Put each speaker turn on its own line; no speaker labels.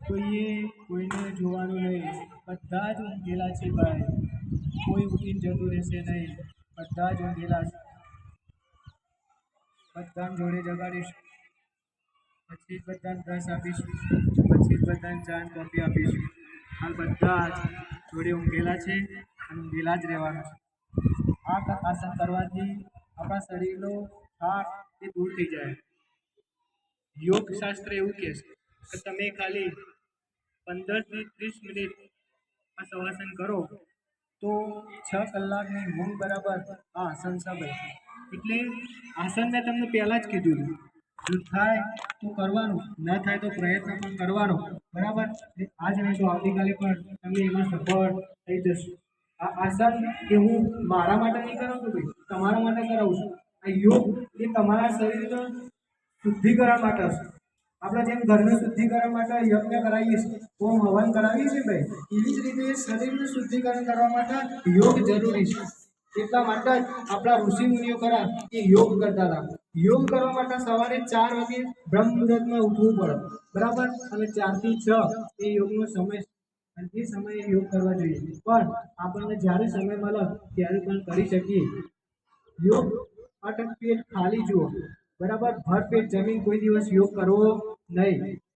કોઈએ કોઈને જોવાનું નહીં બધા જ ઊંઘેલા છે ભાઈ કોઈ ઉઠીને જતું રહેશે નહીં બધા જ ઊંઘેલા છે બધાને જોડે જગાડીશ પછી જ બધાને બ્રશ આપીશું પછી જ બધાને ચા અને કોફી આપીશું હાલ બધા જ જોડે ઊંઘેલા છે અને ઊંઘેલા જ રહેવાના છે આ ક- આસન કરવાથી આપણા શરીરનો થાક એ દૂર થઈ જાય યોગ શાસ્ત્ર એવું કહે છે કે તમે ખાલી પંદરથી ત્રીસ મિનિટ આ શવાસન કરો, તો છ કલાકની ઊંઘ બરાબર આ આસન સમય એટલે આસન મેં તમને પહેલાં જ કીધું જો થાય તો કરવાનું, ન થાય તો પ્રયત્ન પણ કરવાનો. બરાબર? આજ નહીં તો આવતીકાલે પણ તમે એમાં સફળ થઈ જશો. આ આસન એ હું મારા માટે નહીં કરાવું છું ભાઈ? તમારા માટે કરાવું છું. આ યોગ એ તમારા શરીરનું શુદ્ધિકરણ માટે છે આપણે જેમ ઘરનું શુદ્ધિકરણ માટે યજ્ઞ કરાવીએ છીએ, ઓમ હવન કરાવીએ છીએ ભાઈ, એવી જ રીતે શરીરનું શુદ્ધિકરણ કરવા માટે યોગ જરૂરી છે. એટલા માટે આપણા ઋષિ મુનિઓ ખરા એ યોગ કરતા હતા. યોગ કરવા માટે સવારે ચાર વાગે બ્રહ્મ મુહૂર્તમાં ઉઠવું પડે. બરાબર? અને ચારથી છ એ યોગનો સમય. અને એ સમયે યોગ કરવા જોઈએ. પણ આપણને જ્યારે સમય મળે, ત્યારે પણ કરી શકીએ. યોગ માટે પેટ ખાલી જુઓ. બરાબર? ભરપેટ જમીન કોઈ દિવસ યોગ કરવો નહીં.